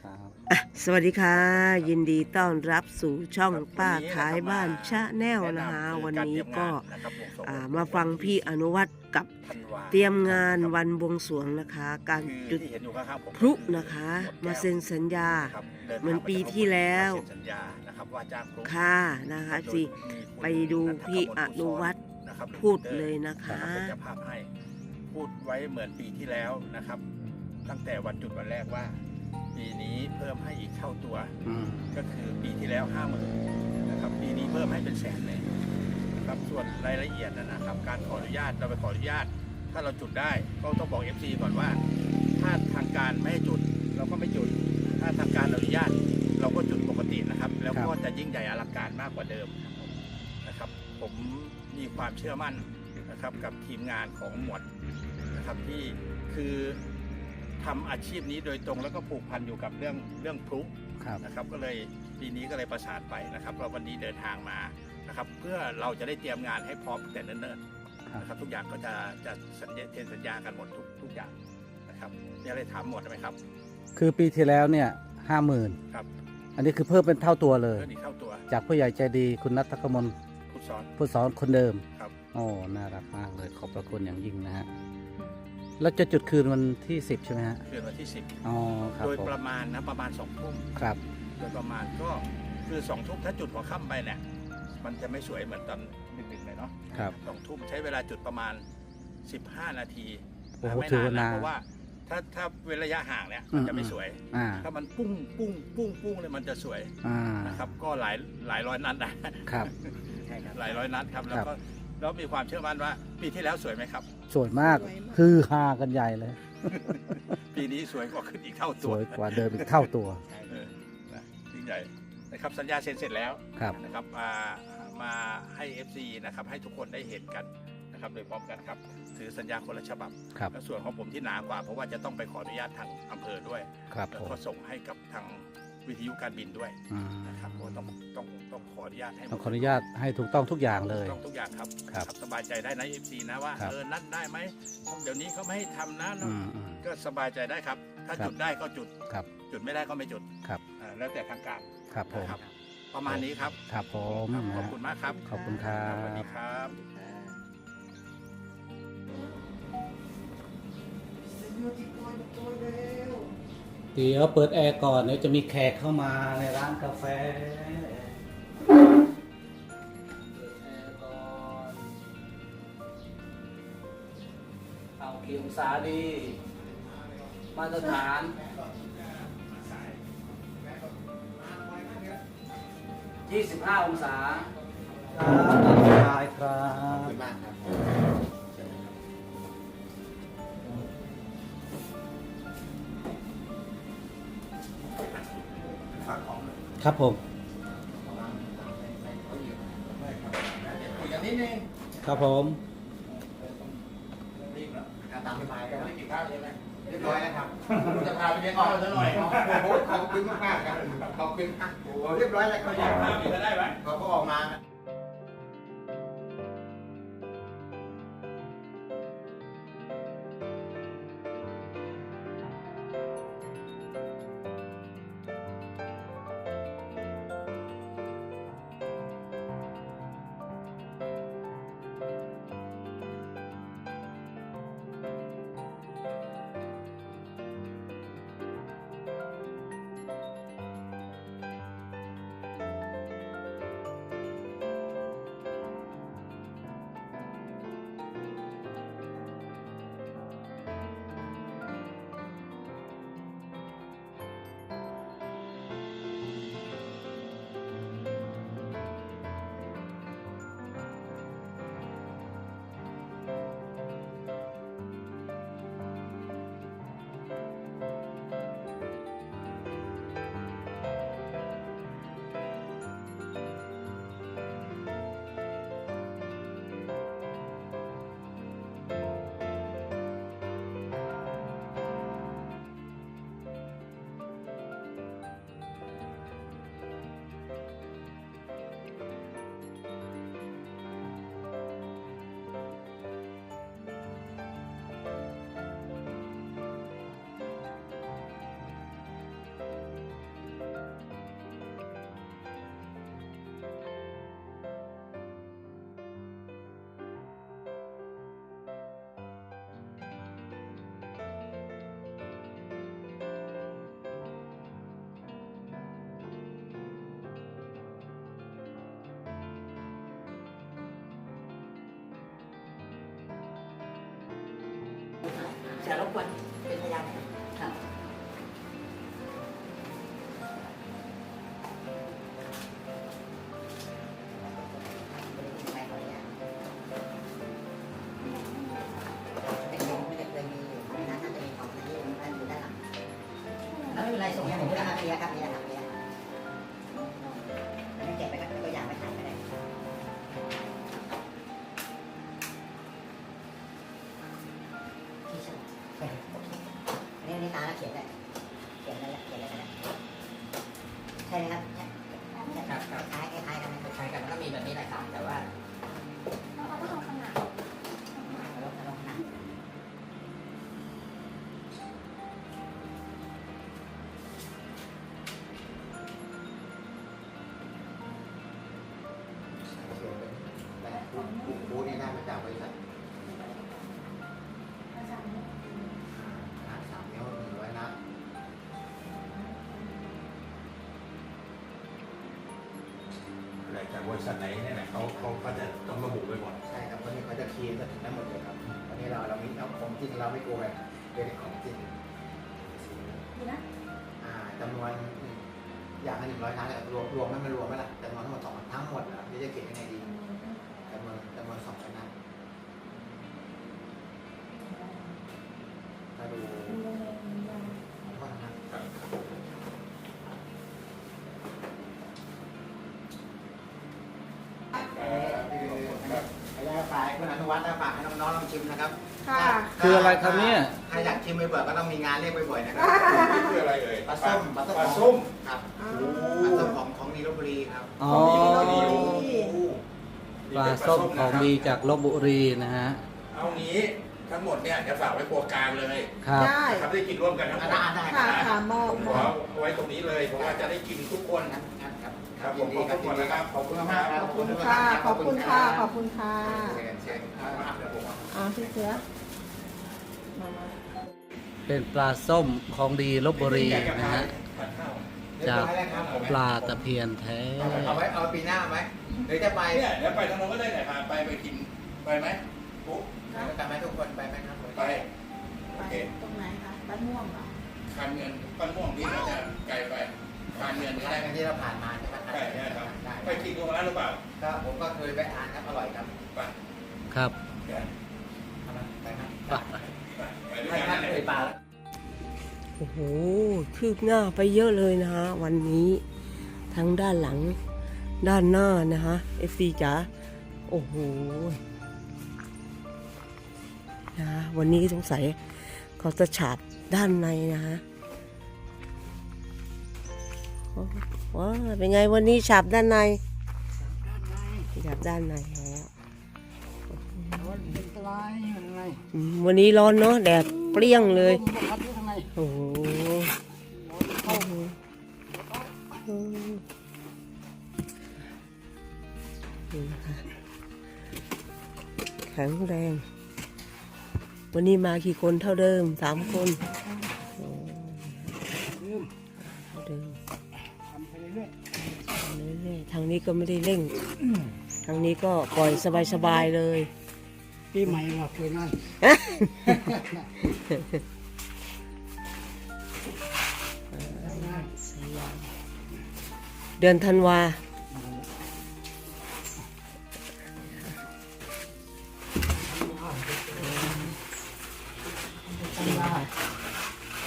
ครับอะสวัสดีค่ะ ยินดีต้อนรับสู่ช่องป้าท้ายบ้านชาแนลนะคะวันนี้ก็อ่ามาฟังพี่อนุวัตกับเตรียมงานวันบวงสรวงนะคะ การจุดพลุนะคะ มาเซ็นสัญญา เหมือนปีที่แล้วเซ็นสัญญานะครับว่าจ้างพลุค่ะนะคะสิไปดูพี่อนุวัฒน์นะครับพูดเลยนะคะเป็นเจ้าภาพให้พูดไว้เหมือนปีที่แล้วนะครับ ตั้งแต่วันจุดวันแรกว่า ปีนี้เพิ่มให้อีกเท่าตัว อืมก็คือปีที่แล้วห้าหมื่นนะครับปีนี้เพิ่มให้เป็นแสนเลยนะครับส่วนรายละเอียดนะนะครับ การขออนุญาตเราไปขออนุญาต ถ้าเราจุดได้ก็ต้องบอก FC ก่อนว่า ถ้าทางการไม่ให้จุด เราก็ไม่จุด ถ้าทางการอนุญาต เราก็จุดปกตินะครับ แล้วก็จะยิ่งใหญ่อลังการมากกว่าเดิมนะครับ ผมมีความเชื่อมั่นนะครับกับทีมงานของหมวดนะครับที่คือ ทำอาชีพนี้โดยตรงแล้วก็ผูกพันอยู่กับเรื่องเรื่องพลุครับนะครับ ก็เลยปีนี้ก็เลยประสานไปนะครับ เราวันนี้เดินทางมานะครับ เพื่อเราจะได้เตรียมงานให้พร้อมแต่เนิ่นๆครับนะครับ ทุกอย่างก็จะจะสัญญาเซ็นสัญญากันหมดทุกทุกอย่างนะครับมีอะไรถามหมดไหมครับ คือปีที่แล้วเนี่ยห้าหมื่นครับ อันนี้คือเพิ่มเป็นเท่าตัวเลยเพื่อนอีกเข้าตัว จากผู้ใหญ่ใจดีคุณนัทกมลผู้สอนผู้สอนคนเดิมครับโอ้น่ารักมากเลยขอบพระคุณอย่างยิ่งนะฮะ แล้วจะจุดคืนวันที่สิบใช่ไหมฮะเดือนวันที่ อ๋อ ครั10บโดยผมประมาณนะประมาณ2ทุ่มครับ โดยประมาณก็คือ2ทุ่มถ้าจุดหัวค่ำไปเนี่ยมันจะไม่สวยเหมือนตอนดึกๆเลยเนาะครับ สองทุ่มใช้เวลาจุดประมาณ 15 นาทีโอ้โหไม่ถือว่านาน เพราะว่าถ้าถ้าเว้นระยะห่างเนี่ยมันจะไม่อืมสวย อ่า ถ้ามันปุ้งปุ้งปุ้งปุ้งเลยมันจะสวยอ่า นะครับก็หลายหลายร้อยนัดนะครับ หลายร้อยนัดครับแล้วก็แล้วมีความเชื่อมั่นว่าปีที่แล้วสวยไหมครับ สวยมาก คือฮากันใหญ่เลย ปีนี้สวยกว่าขึ้นอีกเท่าสตัววยกว่าเดิมอีกเท่าตัว เออนะยิ่งใหญ่นะครับสัญญาเซ็นเสร็จแล้วครับ นะครับมามาให้ FC นะครับให้ทุกคนได้เห็นกันนะครับโดยพร้อมกันครับถือสัญญาคนละฉบับครับ และส่วนของผมที่หนากว่า เพราะว่าจะต้องไปขออนุญาตทางอำเภอด้วย ครับแล้วผมก็ส่งให้กับทาง วิทยุการบินด้วยอืมนะครับก็ต้องต้องต้องขออนุญาตให้หมต้อดงขออนุญาตให้ถูกต้องทุกอย่างเลย ต้องทุกอย่างครับครับสบายใจได้นะ FC นะว่าครับ เออนั่นได้ไหมเดี๋ยวนี้เขาไม่ให้ทำนะอืมอืม ก็สบายใจได้ครับ ถ้าครับ จุดได้ก็จุดครับ จุดไม่ได้ก็ไม่จุดครับอ่าแล้วแต่ทางการครับผมนะครับ ประมาณนี้ครับครับผมครับนะขอบฮะคุณมากครับขอบคุณครัสวัสดีบครับ เดี๋ยวเปิดแอร์ก่อนเดี๋ยวจะมีแขกเข้ามาในร้านกาแฟเปิดแอร์ก่อนเอากี่องศาดี มาตรฐาน25องศาครับตามสบายครับ ครับผมคุยกันนิดนึงครับผมตามสบายกันไม่ได้กินข้าวใช่ไหมเรียบร้อยแล้วครับจะพาไปเลี้ยงข้าวซะหน่อยโอ้โหขอบคุณมากๆครับขอบคุณมากโอ้โหเรียบร้อยแล้วเขาอยากข้าวอีกก็ได้ไหมเขาก็ออกมา จะรบกวนเป็นพยานครั บริษัทไหนเนี่ยนะเขาเขาก็จะต้องระบุไว้หมดใช่ครับวันนี้เขาจะคีย์ก็ถึงได้หมดเลยครับวันนี้เราเรามีเอาของจริงเราไม่โกงเลยเป็นของจริงอ่าจำนวนอย่างละหนึ่งร้อยนัดเนี่ยรวมรวมไม่มารวมไหมล่ะจำนวนทั้งหมดสองทั้งหมดนะที่จะเก็บยังไงดีจำนวนจำนวนสองร้อยนัดถ้า ฝากคุณอนุวัฒน์นะฝากให้น้องๆลองชิมนะครับค่ะคืออะไรครับเนี่ย ถ้าอยากชิมบ่อยๆก็ต้องมีงานเรียกบ่อยๆนะครับนี่คืออะไรเอ่ยปลาส้มปลาส้มปลาส้ม ครับอ่าปลาส้มของของดีลพบุรีครับอ๋อนี่โอ้โหปลาส้มของดีจากลบบุรีนะฮะ เอางี้ทั้งหมดเนี่ยจะฝากไว้ครัวกลางเลยครับ ได้ครับได้กินร่วมกันทั้งหมอ่าดได้ได้ค่ะได้ค่ะมอผบมมขออบเอาไว้ตรงนี้เลยเพราะว่าจะได้กินทุกคน งั้นงั้นครับ ครับผยิมนดีครับขอบคุณนะครับ ขอบคุณมากๆครับขอบคุณค่ะ ขอบคุณค่ะ ขอบคุณค่ะเชิญเชิญครับเดี๋ยวผมเอาอ่าพี่เสือมามาเป็นปลาส้มของดีลบบุรีนะฮะทานข้าวเรียบจากร้อยแล้วครับผมปลาตะเพียนแท้ เอาไว้เอาปีหน้าไหมหรือจะไปเนี่ยเดี๋ยวไปทางโน้นก็ได้ไหนพาไปไปกินไปไหมปุ๊บกันไหมทุกคนไปไหมครับไปโอไปเคตรงไหนคะบ้านม่วงเหรอคานเงินปั้นม่วงนี่ก็จะไกลไปคานเงินก็อะไรได้กันที่เราผ่านมาใช่ไหม ใช่ใช่ครับได้ไปกินตรงนั้นหรือเปล่าก็ผมก็เคยไปอ่านครับอร่อยครับไปครับเดี๋ยวไปครับไปไปไปด้วยให้กันท่านนะเอ่ยปากโอ้โห คืบหน้าไปเยอะเลยนะฮะ วันนี้ทั้งด้านหลังด้านหน้านะฮะเอฟซีจ๋าโอ้โหนะฮะวันนี้สงสัยเขาจะฉาบด้านในนะฮะ ว้าเป็นไงวันนี้ฉาบด้านในฉาบด้านในแล้ววันนี้ร้อนเนาะแดดเปรี้ยงเลย โอ้โหนี่นะคะแข็งแรง วันนี้มากี่คนเท่าเดิมสามคนเท่าเดิมำไปเรื่อยๆทางนี้ก็ไม่ได้เร่ง ทางนี้ก็ปล่อยสบายๆเลยปีใหม่ว่าคืนนั้นเดือนธันวา ธันวา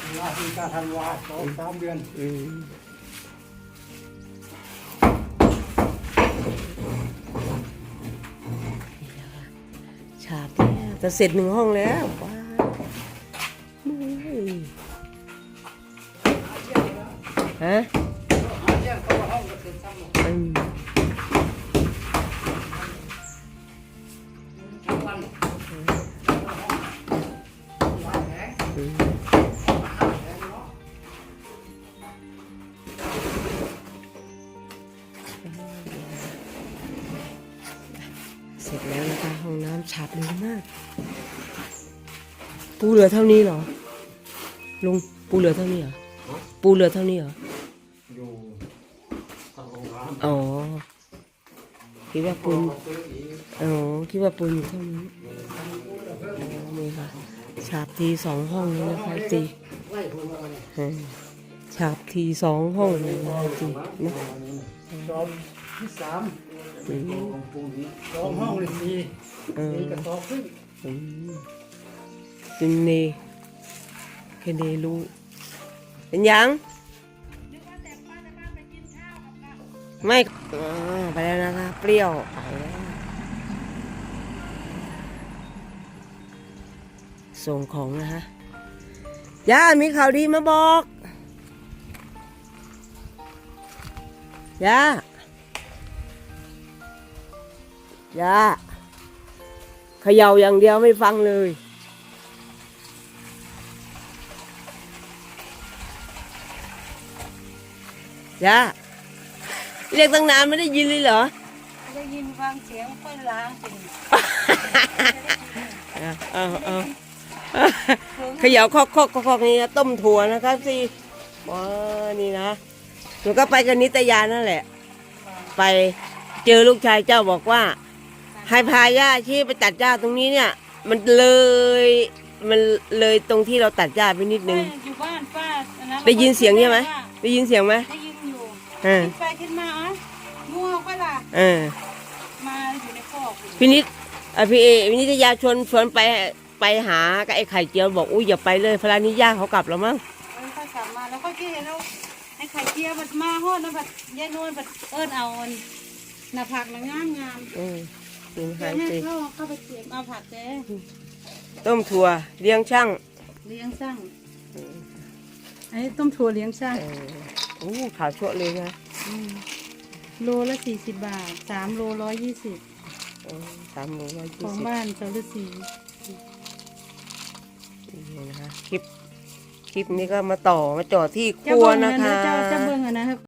ธันวาที่กาธันวาสองสามเดือนอืม จะเสร็จหนึ่งห้องแล้วว้าวอุ้ยฮะองก็เสร็จทั้งหม ลือเท่านี้เหรอ ลุงปูเหลือเท่านี้เหรอ ปูเหลือเท่านี้เหรอ อยู่ทางโรงงานอ๋อ คิดว่าปูนซื้ออีกอ๋อ คิดว่าปูนอยู่เท่านี้อ๋อนี่ค่ะ ฉาบทีสองห้องเลยนะคะจีไล่คนมาเนี่ยอืมฉาบทีสองห้องเลยนะคะจีนะจอมที่สามอืมสองห้องเลยสี่เออสี่กับสองครึ่ งอืมจินเนแค่เนรู้เป็นยังไม่ไปแล้วนะคะเปรี้ยวไปแล้วส่งของนะฮะย่ามีข่าวดีมาบอกย่าย่าเขย่าอย่างเดียวไม่ฟังเลย ย่าเรียกตั้งนานไม่ได้ยินเลยเหรอ ได้ยินฟังเสียงค่อยล้างสิเอาเอาเอาเขย่าคอกคอกคอกคอกนี่นะต้มถั่วนะครับสิว้านี่นะหนูก็ไปกับนิตยานั่นแหละ ไปเจอลูกชายเจ้าบอกว่า ให้พาย่าที่ไปตัดหญ้าตรงนี้เนี่ย มันเลยมันเลยตรงที่เราตัดหญ้าไปนิดนึง อยู่บ้านป้าอันนั้นได้ยินเสียงใช่ไหมได้ยินเสียงไหมได้ยินอยู่ เออคิดไปคิดมาอะงัวก็ล่ะ เออมาอยู่ในคอกอยู่พินิษอะพี่เอพินิตยาชวนชวนไปไปหากับไอ้ไข่เจียวบอกอุ้ยอย่าไปเลยพลานิย่าเขากลับแล้วมั้งเออค่อยกลับมาแล้วค่อยคิดเห็นแล้วไอ้ไข่เจียวมันมาฮอดนะบัดยายนวลบัดเอิ้นเอาอันหน้าผักนะงามงามเออกินๆหาเดี๋ยยวให้สิเข้าเข้าไปเก็บเอาผักเจ๊ต้มถั่วเลี้ยงช่างเลี้ยงช่างอันนี้ต้มถั่วเลี้ยงช่าง เออ โอ้ขาวชั่วเลยนะโลละสี่สิบบาทสามโลร้อยยี่สิบเออสามโลร้อยขยี่องสิบบ้านเจ้าฤาษีนี่นะคะคลิปคลิปนี้ก็มาต่อมาจ่อที่คเจ้ารัวเบิ้งนะอันคะนะเจ้าเจ้าเบิ้งอันนะครับ